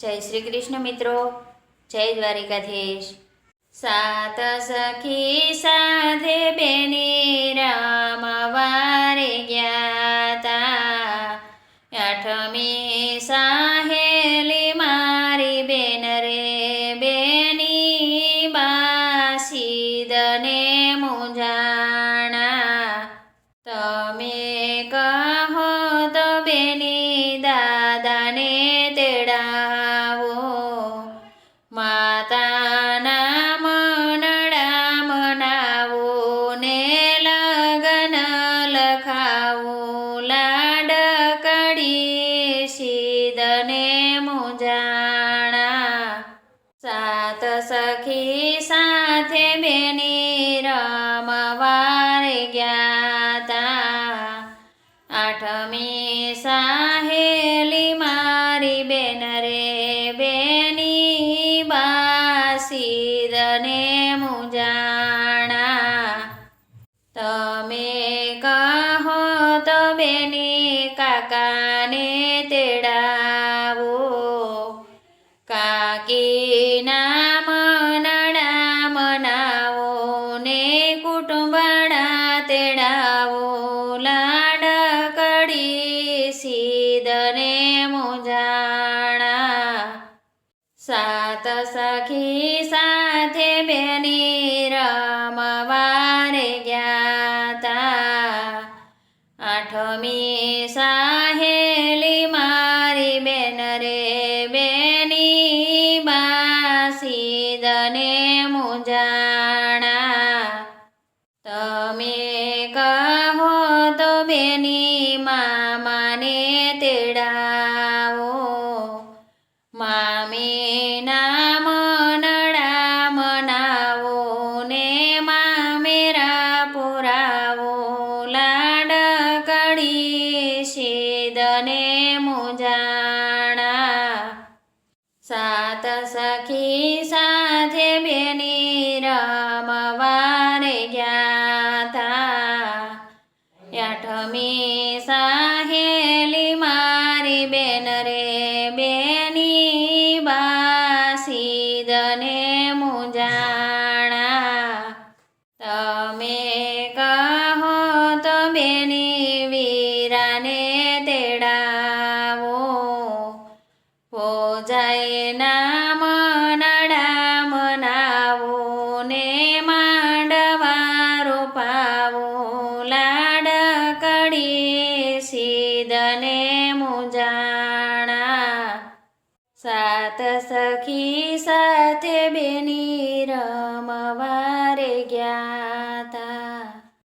જય શ્રી કૃષ્ણ મિત્રો. જય દ્વારિકાધીશ. સાત સખી સાથે બેની રામ વારે ગયા આઠમી સાહેલી મારી બેન રે બેની બાસીદને મુજાણા તમે કહો તો બેની દાદાને તેડાવો સખી સાથે બેની રમવારે ગયા તા આઠમી સાહેલી મારી બેન રે બેની બાસીદને મુજાણા તમે કહો તો બેની કાકાને તેડાવો. કાકીના કુટુંબડા લાડ કડી સીદને મુજાણા. સાત સખી સાથે બેની રમવારે ગયા તા આઠમી સાહેલી મારી બેન રે બેની બાસીદને મુજાણા તમે કહો તો બેની મામાને તેડાવો. મામીના મનડા મનાવો ને મામેરા પુરાવો. લાડકડી શીદને મુજાણા સાત સખી સાથે બેની ગયા તા સાહેલી મારી બેન રે બેની બાસીદને મુજાણા તમે કહો તો બેની વીરાને તેડાવો પોજાયના મનડા સીદને મુજાણા સાત સખી સાથે બેની તા